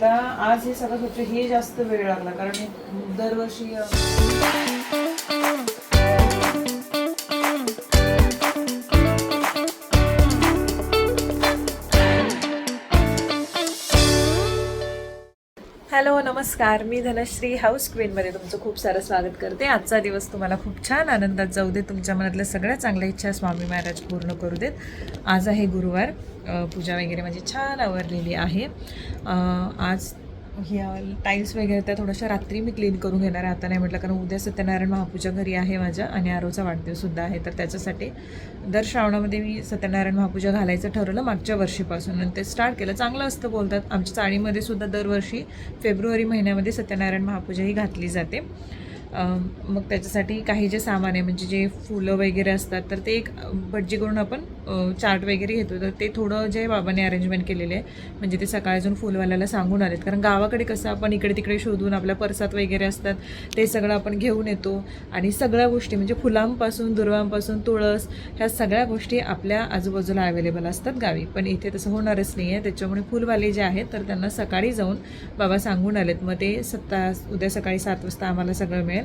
आता आज हे सगळं स्वच्छ हे जास्त वेळ लागला कारण दरवर्षी नमस्कार मी धनश्री हाऊस क्वीनमध्ये तुमचं खूप सारं स्वागत करते. आजचा दिवस तुम्हाला खूप छान आनंदात जाऊ दे तुमच्या मनातल्या सगळ्या चांगल्या इच्छा स्वामी महाराज पूर्ण करू देत. आज आहे गुरुवार. पूजा वगैरे माझी छान आवरलेली आहे. आज ह्या टाईल्स वगैरे त्या थोड्याशा रात्री मी क्लीन करून घेणार आहे. आता नाही म्हटलं कारण उद्या सत्यनारायण महापूजा घरी आहे माझ्या आणि आरोचा वाढदिवससुद्धा आहे. तर त्याच्यासाठी दर श्रावणामध्ये मी सत्यनारायण महापूजा घालायचं ठरवलं मागच्या वर्षीपासून आणि ते स्टार्ट केलं. चांगलं असतं बोलतात. आमच्या चाळीमध्ये सुद्धा दरवर्षी फेब्रुवारी महिन्यामध्ये सत्यनारायण महापूजा ही घातली जाते. मग त्याच्यासाठी काही जे सामान आहे म्हणजे जे फुलं वगैरे असतात तर ते एक भटजी करून आपण चार्ट वगैरे घेतो. तर ते थोडं जे बाबाने अरेंजमेंट केलेले आहे म्हणजे ते सकाळजून फुलवाल्याला सांगून आलेत. कारण गावाकडे कसं आपण इकडे तिकडे शोधून आपल्या परसात वगैरे असतात ते सगळं आपण घेऊन येतो. आणि सगळ्या गोष्टी म्हणजे फुलांपासून दुर्वांपासून तुळस ह्या सगळ्या गोष्टी आपल्या आजूबाजूला अवेलेबल असतात गावी. पण इथे तसं होणारच नाही आहे त्याच्यामुळे फुलवाले जे आहेत तर त्यांना सकाळी जाऊन बाबा सांगून आलेत. मग ते सत्ता उद्या सकाळी सात वाजता आम्हाला सगळं मिळेल.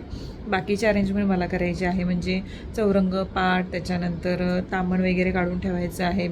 बाकीचे अरेंजमेंट मला करायचे आहे. म्हणजे चौरंग पाट त्याच्यानंतर तांबण वगैरे काढून ठेवायचं आहे.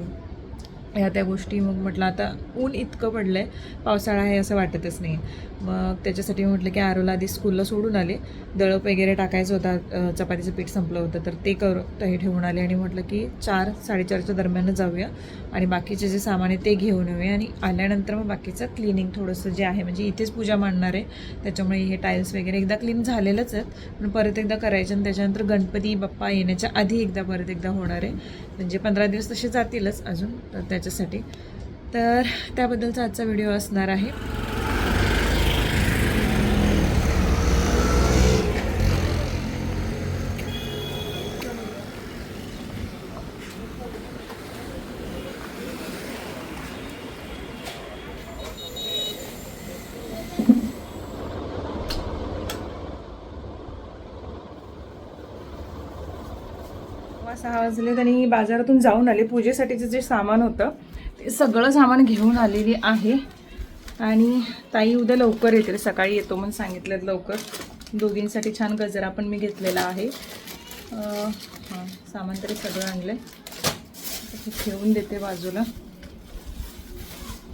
ह्या त्या गोष्टी मग म्हटलं आता ऊन इतकं पडलं आहे पावसाळा आहे असं वाटतच नाही. मग त्याच्यासाठी म्हटलं की आरोला आधी स्कूलला सोडून आले. दळप वगैरे टाकायचं होता चपातीचं पीठ संपलं होतं तर ते कर ते ठेवून आले आणि म्हटलं की चार साडेचारच्या दरम्यान जाऊया आणि बाकीचे जे सामान आहे ते घेऊन येऊया आणि आल्यानंतर मग बाकीचं क्लिनिंग थोडंसं जे आहे म्हणजे इथेच पूजा मांडणार आहे. त्याच्यामुळे हे टाईल्स वगैरे एकदा क्लीन झालेलंच आहेत पण परत एकदा करायचं आणि त्याच्यानंतर गणपती बाप्पा येण्याच्या आधी एकदा परत एकदा होणार आहे. म्हणजे पंधरा दिवस तसे जातीलच अजून तर त्याच्यासाठी. तर त्याबद्दलचा आजचा व्हिडिओ असणार आहे. सहा वाजले आणि बाजारातून जाऊन आले. पूजेसाठीचं जे सामान होतं ते सगळं सामान घेऊन आलेली आहे. आणि ताई उद्या लवकर येतील. सकाळी येतो म्हणून सांगितलं लवकर. दोघींसाठी छान गजरा पण मी घेतलेला आहे. हां सामान तरी सगळं आणलं आहे ठेवून देते बाजूला.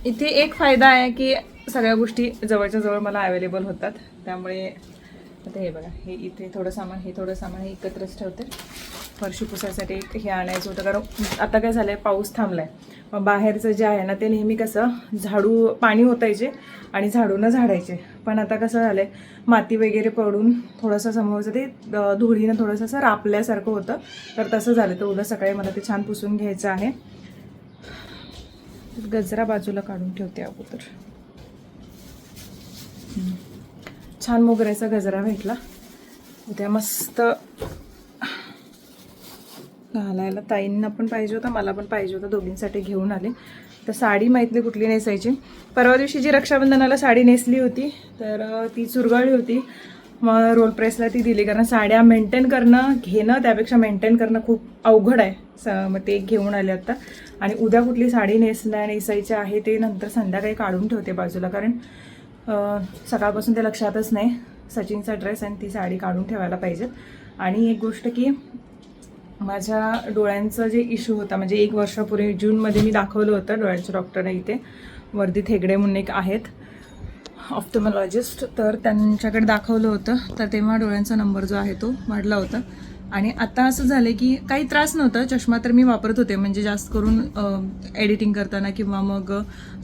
इथे एक फायदा आहे की सगळ्या गोष्टी जवळच्या जवळ मला अवेलेबल होतात. त्यामुळे आता हे बघा हे इथे थोडं सामान हे थोडं सामान हे एकत्रच ठेवते. फरशी पुसायसाठी हे आणायचं होतं. कारण आता काय झालं आहे पाऊस थांबला आहे मग बाहेरचं जे आहे ना ते नेहमी कसं झाडू पाणी होतायचे आणि झाडूनं झाडायचे. पण आता कसं झालं आहे माती वगैरे पडून थोडंसं समोरचं ते धुळीनं थोडंसं असं रापल्यासारखं होतं. तर तसं झालं. तर उद्या सकाळी मला ते छान पुसून घ्यायचं आहे. गजरा बाजूला काढून ठेवते अगोदर. छान मोगऱ्याचा गजरा भेटला. उद्या मस्त घालायला ताईंना पण पाहिजे होता मला पण पाहिजे होता दोघींसाठी घेऊन आले. तर साडी माहितली कुठली नेसायची. परवा दिवशी जी रक्षाबंधनाला साडी नेसली होती तर ती चुरगळली होती. मग रोल प्रेसला ती दिली कारण साड्या मेंटेन करणं घेणं त्यापेक्षा मेंटेन करणं खूप अवघड आहे. स मग ते घेऊन आले आता. आणि उद्या कुठली साडी नेसण्या नेसायची आहे ते नंतर संध्याकाळी काढून ठेवते बाजूला कारण सकाळपासून ते लक्षातच नाही. सचिनचा ड्रेस आणि ती साडी काढून ठेवायला पाहिजे आणि एक गोष्ट की माझ्या डोळ्यांचा जे इश्यू होता म्हणजे एक वर्षापूर्वी जूनमध्ये मी दाखवलं होतं डोळ्यांच्या डॉक्टरने इथे. वर्दी थेगडे म्हणून एक आहेत. ऑफ्थमॉलॉजिस्ट तर त्यांच्याकडे दाखवलं होतं. तर तेव्हा डोळ्यांचा नंबर जो आहे तो वाढला होता. आणि आता असं झालं की काही त्रास नव्हता. चष्मा तर मी वापरत होते म्हणजे जास्त करून एडिटिंग करताना किंवा मग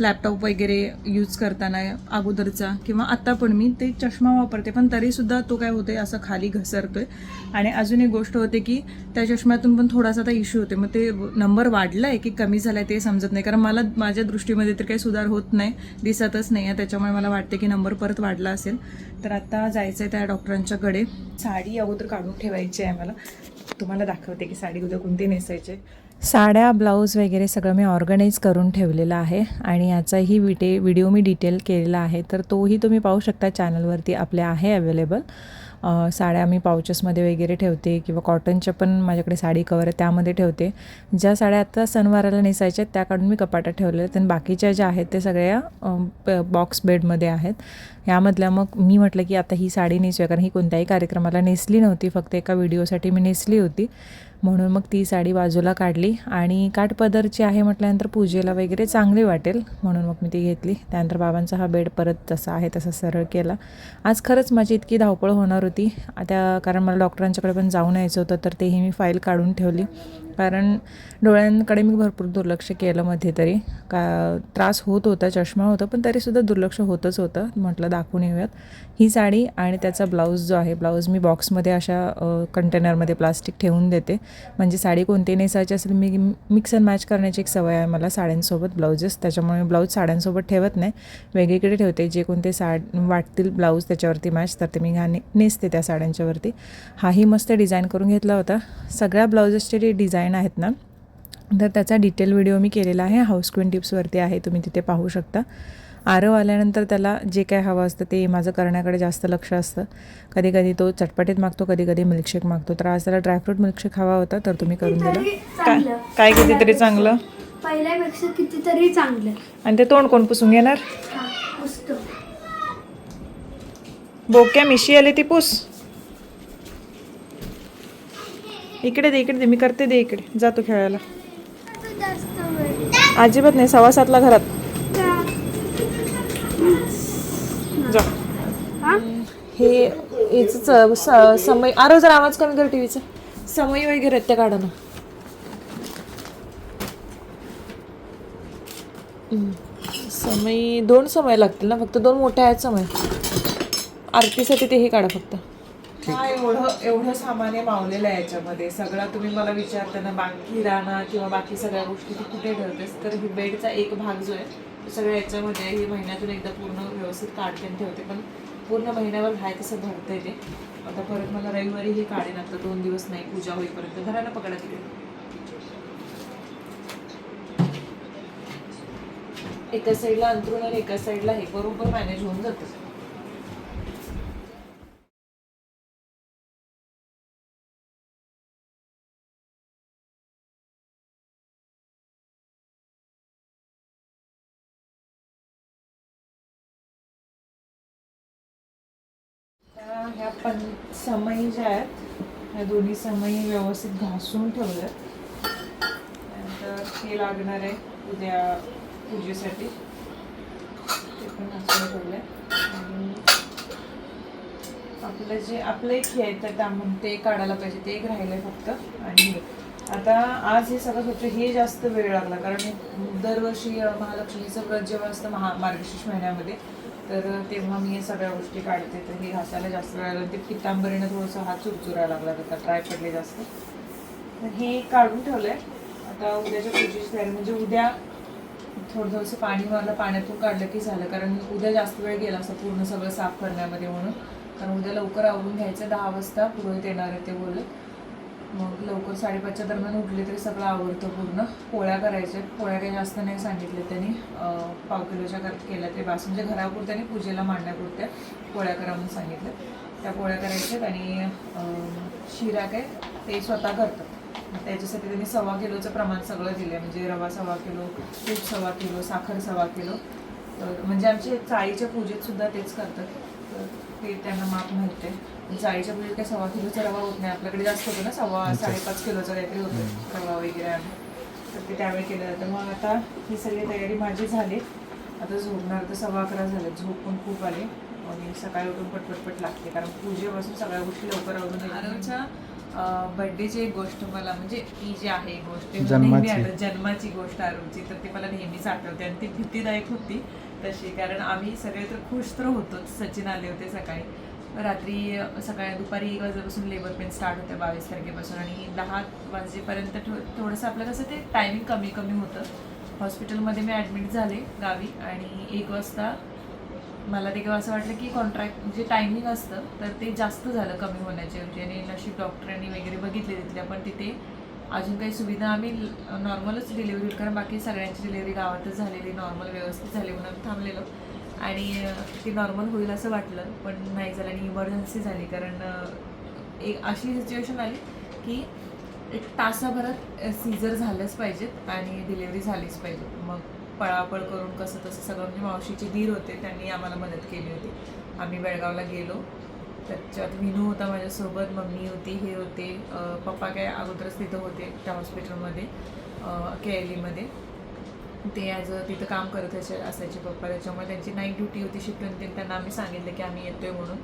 लॅपटॉप वगैरे यूज करताना अगोदरचा किंवा आत्ता पण मी ते चष्मा वापरते. पण तरीसुद्धा तो काय होते असं खाली घसरतोय. आणि अजून एक गोष्ट होते की त्या चष्म्यातून पण थोडासा आता इश्यू होते. मग ते नंबर वाढला आहे की कमी झाला आहे ते समजत नाही. कारण मला माझ्या दृष्टीमध्ये तर काही सुधार होत नाही दिसतच नाही आहे. त्याच्यामुळे मला वाटते की नंबर परत वाढला असेल. तर आता जायचं आहे त्या डॉक्टरांच्याकडे साडी अगोदर काढून ठेवायची आहे मला तुम्हाला दाखवते की साडी उद्या कोणती नेसायची साड्या ब्लाऊज वगैरे सगळं मी ऑर्गनाईज करून ठेवलेलं आहे आणि याचाही विटे व्हिडिओ मी डिटेल केलेला आहे. तर तोही तुम्ही पाहू शकता चॅनलवरती आपल्या आहे अवेलेबल. साड्या मी पाउचेसमध्ये वगैरे ठेवते किंवा कॉटनच्या पण माझ्याकडे साडी कवर आहे त्यामध्ये ठेवते. ज्या साड्या आता सणवाराला नेसायच्या आहेत त्या काढून मी कपाटात ठेवलेल्या आहेत. आणि बाकीच्या ज्या आहेत ते सगळ्या बॉक्स बेडमध्ये आहेत. यामधल्या मग मी म्हटलं की आता ही साडी नेसूया कारण ही कोणत्याही कार्यक्रमाला नेसली नव्हती. फक्त एका व्हिडिओसाठी मी नेसली होती. म्हणून मग ती साडी बाजूला काढली. आणि काठपदरची आहे म्हटल्यानंतर पूजेला वगैरे चांगली वाटेल म्हणून मग मी ती घेतली. त्यानंतर बाबांचा हा बेड परत जसा आहे तसा सरळ केला. आज खरंच माझी इतकी धावपळ होणार होती. त्या कारण मला डॉक्टरांच्याकडे पण जाऊन यायचं होतं तर तेही मी फाईल काढून ठेवली. कारण डोळ्यांकडे मी भरपूर दुर्लक्ष केलं मध्ये तरी. का त्रास होत होता चष्मा होता पण तरीसुद्धा दुर्लक्ष होतच होतं. म्हटलं दाखवून येऊयात. ही साडी आणि त्याचा ब्लाऊज जो आहे ब्लाऊज मी बॉक्समध्ये अशा कंटेनरमध्ये प्लास्टिक ठेवून देते. म्हणजे साडी कोणती नेसायची असेल मी मिक्स अँड मॅच करण्याची एक सवय आहे मला साड्यांसोबत ब्लाऊजेस त्याच्यामुळे मी ब्लाऊज साड्यांसोबत ठेवत नाही. वेगळीकडे ठेवते. जे कोणते साड वाटतील ब्लाऊज त्याच्यावरती मॅच तर ते मी घाणे नेसते त्या साड्यांच्यावरती. हाही मस्त डिझाईन करून घेतला होता. सगळ्या ब्लाऊजेसचे जे डिझाईन आहेत ना तर त्याचा डिटेल व्हिडिओ मी केलेला आहे. हाऊस क्वीन टिप्सवरती आहे तुम्ही तिथे पाहू शकता. आरव आल्यानंतर त्याला जे काय हवं असतं ते माझं करण्याकडे जास्त लक्ष असतं. कधी कधी तो चटपटीत मागतो कधी कधी मिल्कशेक मागतो. तर आज त्याला ड्रायफ्रूट मिल्कशेक हवा होता तर तुम्ही करून दिला. काय कितीतरी चांगलं? पहिल्यापेक्षा कितीतरी चांगलं. आणि ते तोंड कोण पुसून घेणार? बोक्या मिशी आली ती पुस. इकडे दे इकडे दे. मी करते दे इकडे. जातो खेळायला. अजिबात नाही. सव्वा सातला घरात. जा. हा? हे याचं समय आरो जर आवाज कमी कर टीव्हीचा. समय वगैरे त्या काढा ना हम्म. समय दोन समय लागतील ना? फक्त दोन मोठ्या आहेत समय. आरतीसाठी तेही काढा फक्त. हा एवढं एवढं सामान्य मावलेलं आहे याच्यामध्ये. सगळं तुम्ही मला विचारताना बाकी राहणं किंवा बाकी सगळ्या गोष्टी तू कुठे ठेवतेस? तर ही बेडचा एक भाग जो आहे तो सगळ्या याच्यामध्ये आहे. ही महिन्यातून एकदा पूर्ण व्यवस्थित काढते आणि ठेवते. पण पूर्ण महिन्यावर आहे तसं भरतंय ते. आता परत मला रविवारी हे काढेन. आता दोन दिवस नाही पूजा होईपर्यंत. घराला पकडा तिकडे. एका साईडला अंतरून आणि एका साईडला हे. बरोबर मॅनेज होऊन जातं. समई ज्या आहेत ह्या दोन्ही समई व्यवस्थित घासून ठेवल्यात नंतर हे लागणार आहे उद्या पूजेसाठी. ते पण घासून ठेवलं आणि आपलं जे आपलं एक हे आहे तर त्यामध्ये ते काढायला पाहिजे. ते एक राहिलंय फक्त. आणि हे. आता आज हे सगळं स्वच्छ हे जास्त वेळ लागला. कारण दरवर्षी महालक्ष्मीचं व्रत जेव्हा असतं महा मार्गशीर्ष महिन्यामध्ये तर तेव्हा मी हे सगळ्या गोष्टी काढते तर हे घासायला जास्त वेळ लागला. ते पितांबरीनं थोडंसं हात चुरचुरायला लागला होता ट्राय पडले जास्त. तर हे काढून ठेवलं आहे आता उद्याच्या पूजेची तयारी म्हणजे उद्या थोडं थोडंसं पाणी मारलं पाण्यातून काढलं की झालं कारण उद्या जास्त वेळ गेला असं पूर्ण सगळं साफ करण्यामध्ये म्हणून. कारण उद्या लवकर आवरून घ्यायचं दहा वाजता पुरोहित येणार आहे ते बोलत. मग लवकर साडेपाचच्या दरम्यान उठले तरी सगळं आवडतं पूर्ण. पोळ्या करायच्या पोळ्या काही जास्त नाही सांगितले त्यांनी. पाव किलोच्या करत केल्या ते बास. म्हणजे घरापुरत्याने पूजेला मांडण्यापुरत्या पोळ्या करा म्हणून सांगितलं त्या पोळ्या करायच्यात आणि शिरा काय ते स्वतः करतात. त्याच्यासाठी त्यांनी सव्वा किलोचं प्रमाण सगळं दिलं म्हणजे रवा सव्वा किलो तूप सव्वा किलो साखर सव्वा किलो. तर म्हणजे आमचे चाळीच्या पूजेत सुद्धा तेच करतात. तर ते त्यांना माप माहिती आहे चाळीच्या पूजेत काही सव्वा किलोचा रवा होत नाही. आपल्याकडे जास्त होतो ना सव्वा साडेपाच किलोचा काहीतरी होतो रवा वगैरे तर ते त्यावेळी केलं जातं मग आता ही सगळी तयारी माझी झाली. आता झोपणार तर सव्वा अकरा झाले. झोप पण खूप आली. आणि सकाळी उठून पटपटपट लागते. कारण पूजेपासून सगळ्या गोष्टी लवकर आवडून बर्थडेची एक गोष्ट मला म्हणजे ही जी आहे गोष्ट नेहमी जन्माची. आठवते. जन्माची गोष्ट आरवची तर ती मला नेहमीच आठवते आणि ती भीतीदायक होती. तशी कारण आम्ही सगळे तर खुश तर होतोच. सचिन आले होते सकाळी. रात्री सकाळी दुपारी एक वाजेपासून लेबर पेन स्टार्ट होते बावीस तारखेपासून आणि दहा वाजेपर्यंत थो थोडंसं आपलं कसं ते टायमिंग कमी कमी होतं. हॉस्पिटलमध्ये मी ॲडमिट झाले गावी आणि एक वाजता मला ते असं वाटलं की कॉन्ट्रॅक्ट जे टायमिंग असतं तर ते जास्त झालं कमी होण्याच्या म्हणजे ऐवजी आणि नशीब डॉक्टरांनी वगैरे बघितले तिथल्या पण तिथे अजून काही सुविधा आम्ही नॉर्मलच डिलिव्हरी कारण बाकी सगळ्यांची डिलिव्हरी गावातच झालेली नॉर्मल व्यवस्थित झाली म्हणून आम्ही थांबलेलो. आणि ती नॉर्मल होईल असं वाटलं पण नाही झालं आणि इमर्जन्सी झाली कारण एक अशी सिच्युएशन आली की एक तासाभरात सीझर झालंच पाहिजेत आणि डिलिव्हरी झालीच पाहिजे मग पळापळ करून कसं तसं सगळं म्हणजे मावशीचे धीर होते त्यांनी आम्हाला मदत केली होती. आम्ही बेळगावला गेलो. त्याच्यात विनू होता माझ्यासोबत मम्मी होती हे होते पप्पा काय अगोदरच तिथं होते त्या हॉस्पिटलमध्ये के एल ईमध्ये ते ॲज तिथं काम करत असे असायचे पप्पा. त्याच्यामुळे त्यांची नाईट ड्युटी होती शिफ्ट होती त्यांना आम्ही सांगितलं की आम्ही येतोय म्हणून.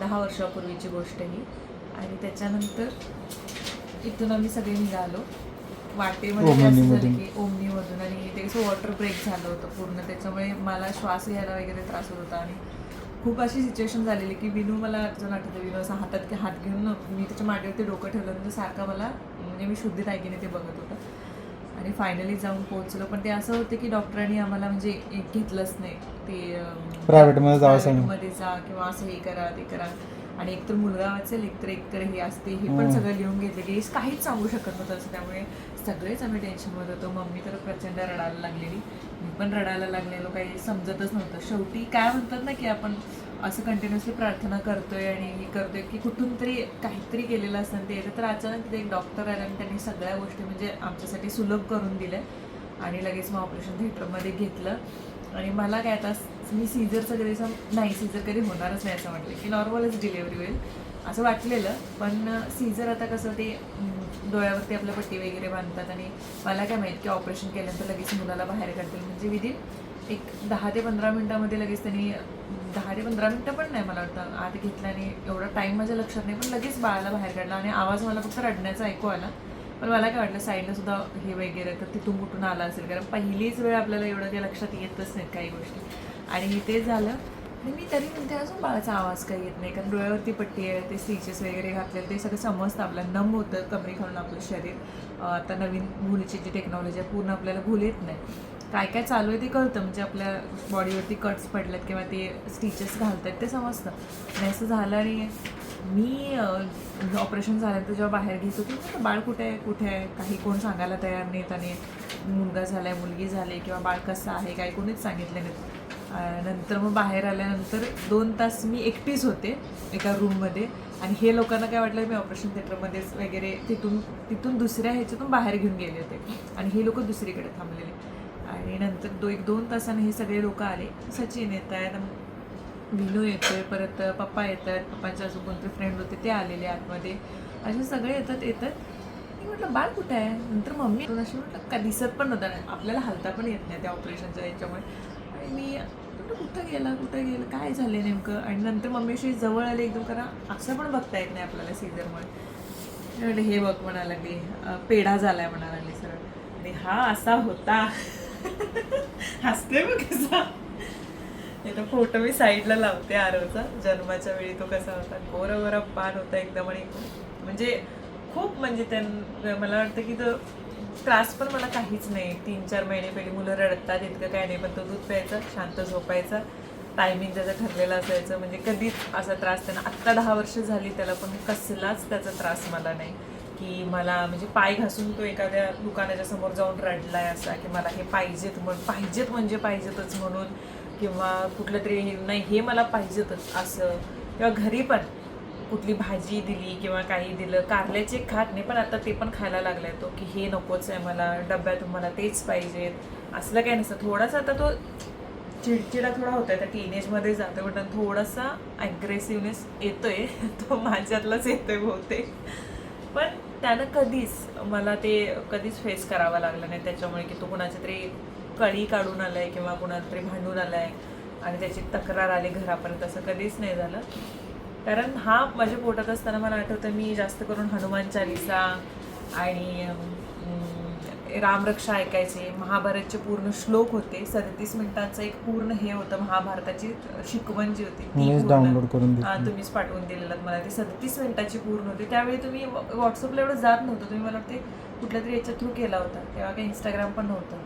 दहा वर्षापूर्वीची गोष्ट ही. आणि त्याच्यानंतर इथून आम्ही सगळे निघालो. वाटेमध्ये असं झालं. की ओमनीमधून. आणि ते वॉटर ब्रेक झालं होतं पूर्ण. त्याच्यामुळे मला श्वास घ्यायला वगैरे त्रास होत होता आणि खूप अशी सिच्युएशन झालेली की विनू मला अजून आठवतं विनू असं हातात हात घेऊन मी त्याच्या मांडीवरती डोकं ठेवलं म्हणजे सारखा मला म्हणजे मी शुद्धित ऐकीने ते बघत होतं. आणि फायनली जाऊन पोहोचलो. पण ते असं होतं की डॉक्टरांनी आम्हाला म्हणजे एक घेतलंच नाही. ते अं, Private मध्ये जावं private सांगितलं. मध्ये जा किंवा असं हे करा ते करा. आणि एकतर मुलगा वाचेल एकतर एकतर हे असते हे पण हम्म. सगळं लिहून घेतलं की काहीच सांगू शकत नव्हतं असं त्यामुळे सगळेच आम्ही टेन्शनमध्ये होतो. मम्मी तर प्रचंड रडायला लागलेली. मी पण रडायला लागलेलो काही समजतच नव्हतं. शेवटी काय म्हणतात ना की आपण असं कंटिन्युअसली प्रार्थना करतोय आणि हे करतोय की कुठून तरी काहीतरी केलेलं असतं ते तर अचानक तिथे एक डॉक्टर आले आणि त्यांनी सगळ्या गोष्टी म्हणजे आमच्यासाठी सुलभ करून दिल्या आणि लगेच मग ऑपरेशन थिएटरमध्ये घेतलं. आणि मला काय आता मी सीझरचं कधी असं नाही सीझर कधी होणारच नाही असं म्हटलं की नॉर्मलच डिलेवरी होईल. असं वाटलेलं पण सीझर आता कसं ते डोळ्यावरती आपल्या पट्टी वगैरे बांधतात आणि मला काय माहीत की ऑपरेशन केल्यानंतर लगेच मुलाला बाहेर काढतील. म्हणजे विदिन एक दहा ते पंधरा मिनटामध्ये लगेच त्यांनी दहा ते पंधरा मिनटं पण नाही मला वाटतं आत घेतल्याने आणि एवढा टाईम माझ्या लक्षात नाही पण लगेच बाळाला बाहेर काढला आणि आवाज मला फक्त रडण्याचा ऐकू आला. पण मला काय वाटलं साईडला सुद्धा हे वगैरे तर तिथून कुठून आला असेल? कारण पहिलीच वेळ आपल्याला एवढं काही लक्षात येतच नाहीत काही गोष्टी. आणि ते झालं. आणि मी तरी म्हणते अजून बाळाचा आवाज काही येत नाही कारण डोळ्यावरती पट्टी आहे ते स्टिचेस वगैरे घातलेले ते सगळं समजतं आपल्याला नम होतं कमरी खालून आपलं शरीर. आता नवीन भुलीची जी टेक्नॉलॉजी आहे पूर्ण आपल्याला भूल येत नाही. काय काय चालू आहे ते कळतं म्हणजे आपल्या बॉडीवरती कट्स पडल्यात किंवा ते स्टिचेस घालत आहेत ते समजतं. आणि असं झालं आणि मी ऑपरेशन झाल्यानंतर जेव्हा बाहेर घेत होती बाळ कुठे आहे? कुठे आहे? काही कोण सांगायला तयार नाहीत आणि मुलगा झाला आहे मुलगी झाली किंवा बाळ कसं आहे? काही कोणीच सांगितलं नाही. नंतर मग बाहेर आल्यानंतर दोन तास मी एकटीच होते एका रूममध्ये आणि हे लोकांना काय वाटलं मी ऑपरेशन थिएटरमध्येच वगैरे तिथून तिथून दुसऱ्या ह्याच्यातून बाहेर घेऊन गेले होते. आणि हे लोक दुसरीकडे थांबलेले. आणि नंतर दो एक दोन तासाने हे सगळे लोक आले. सचिन येत आहेत विनू येतोय परत पप्पा येत आहेत पप्पांचे अजून कोणते फ्रेंड होते ते आलेले आतमध्ये. असे सगळे येतात येतात. मी म्हटलं बाळ कुठं आहे? नंतर मम्मी अशी म्हटलं का दिसत पण नव्हता आपल्याला हलता पण येत नाही त्या ऑपरेशनच्या याच्यामुळे. मी कुठं गेला कुठं गेलं काय झालं नेमकं? आणि नंतर मम्मीशी जवळ आले एकदम कारण असं पण बघता येत नाही आपल्याला सीझरमुळे. मी हे बघ म्हणा लागली. पेढा झालाय म्हणा लागली सरळ. आणि हा असा होता. हसते बघ कसा? त्याचा फोटो मी साईडला लावते आरवचा जन्माच्या वेळी तो कसा होता. गोरा गोरा पान होता एकदम आणि म्हणजे खूप म्हणजे त्यां मला वाटतं की तो त्रास पण मला काहीच नाही. तीन चार महिने पहिली मुलं रडतात इतकं काय नाही पण तो दूध प्यायचा शांत झोपायचा. टायमिंग त्याचं ठरलेलं असायचं म्हणजे कधीच असा त्रास त्यांना आत्ता दहा वर्ष झाली त्याला पण कसलाच त्याचा त्रास मला नाही. की मला म्हणजे पाय घासून तो एखाद्या दुकानाच्या समोर जाऊन रडलाय असा की मला हे पाहिजेत म्हण पाहिजेत म्हणजे पाहिजेतच म्हणून किंवा कुठलं तरी हे नाही हे मला पाहिजेतच असं. किंवा घरी पण कुठली भाजी दिली किंवा काही दिलं कारल्याचे खात नाही पण आता ते पण खायला लागलाय तो की हे नकोच आहे मला डब्यातून मला तेच पाहिजेत असलं काही नसतं. थोडासा आता तो चिडचिडा थोडा होता त्या टीनेजमध्ये जातो पण थोडासा ॲग्रेसिव्हनेस येतोय. तो माझ्यातलाच येतोय बहुतेक. पण त्यानं कधीच मला ते कधीच फेस करावा लागलं नाही. त्याच्यामुळे की तो कुणाच्या तरी कळी काढून आलाय किंवा कुणाला तरी भांडून आलाय आणि त्याची तक्रार आली घरापर्यंत. असं कधीच नाही झालं. कारण हा माझ्या पोटात असताना मला आठवतं मी जास्त करून हनुमान चालिसा आणि रामरक्षा ऐकायचे. महाभारतचे पूर्ण श्लोक होते. सदतीस मिनिटांचं एक पूर्ण हे होतं. महाभारताची शिकवण जी होती ती. डाउनलोड करून हा, तुम्हीच पाठवून दिलेलं मला. ती सदतीस मिनिटाची पूर्ण होती. त्यावेळी तुम्ही व्हॉट्सअपला एवढं जात नव्हतं. तुम्ही मला वाटते कुठल्या तरी याच्या थ्रू केला होता. तेव्हा काही इंस्टाग्राम पण नव्हतं.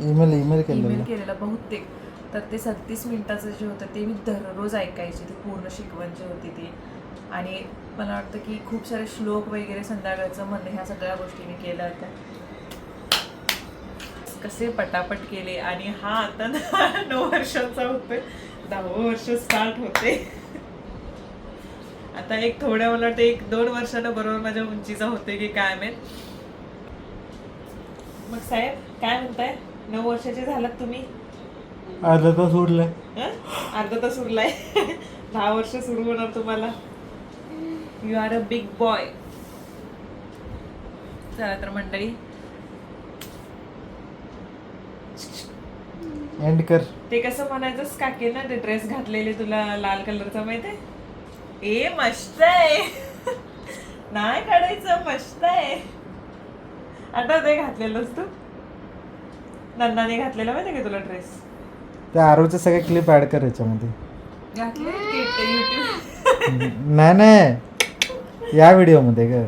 ईमेल ईमेल केलेला बहुतेक. तर ते सत्तीस मिनिटाचं जे होतं ते मी दररोज ऐकायचे ती पूर्ण शिकवण जे होती ती. आणि मला वाटतं की खूप सारे श्लोक वगैरे संध्याकाळचं म्हणणं ह्या सगळ्या गोष्टी मी केल्या होत्या. कसे पटापट केले आणि हा आता ना नऊ वर्षाचा होतोय. दहावं वर्ष स्टार्ट होते. आता एक थोड्या मला वाटतं एक दोन वर्षानं बरोबर माझ्या उंचीचा होते की काय मेन मग साहेब काय म्हणताय? नऊ वर्षाचे झालात तुम्ही? अर्धा तास उरलाय? अर्धा तास उरलाय. दहा वर्ष सुरू होणार तुम्हाला. You are a big boy चला तर मंडळी. एंड कर. ते कसं म्हणायचंच काके ना ते ड्रेस घातलेले तुला लाल कलरचा माहितीये? ए मस्त आहे. नाही काढायचं मस्त आहे. आता ते घातलेलंस तू. नंदाने घातलेला माहितीये का तुला ड्रेस त्या आरोचे सगळे क्लिप ऍड कर याच्यामध्ये. घातले नाही नाही. या व्हिडिओमध्ये ग.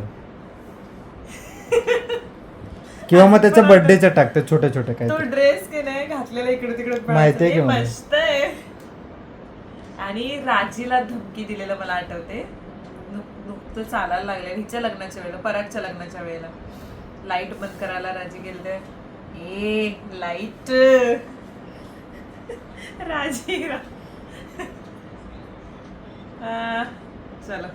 किंवा मग त्याच्या बर्थडेच्या टाकते छोटे छोटे काय तो ड्रेस की नाही घातलेला इकडे तिकडे. माहितीये की ते मला. मस्त आहे. आणि राजीला धमकी दिलेलं मला आठवते. नुक- नुकतं चालायला लागले हिच्या लग्नाच्या वेळेला परागच्या लग्नाच्या वेळेला. लाइट बंद करायला राजी गेले ए लाइट राजी आ, चलो.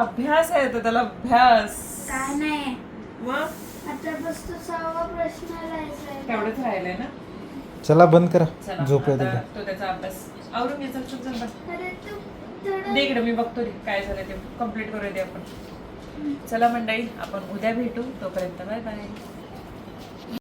अभ्यास आहे तो त्याला अभ्यास. काय नाही. मग? आता बस तो सहावा प्रश्न लिहायचा तेवढंच राहिलंय ना? चला बंद करा. झोप येते तो त्याचा अभ्यास. आवरून घे चल चल चल दे इकडे मी बघतो रे काय झालं ते. कंप्लीट करूया ते आपण. चला मंडळी आपण उद्या भेटू. तोपर्यंत बाय बाय.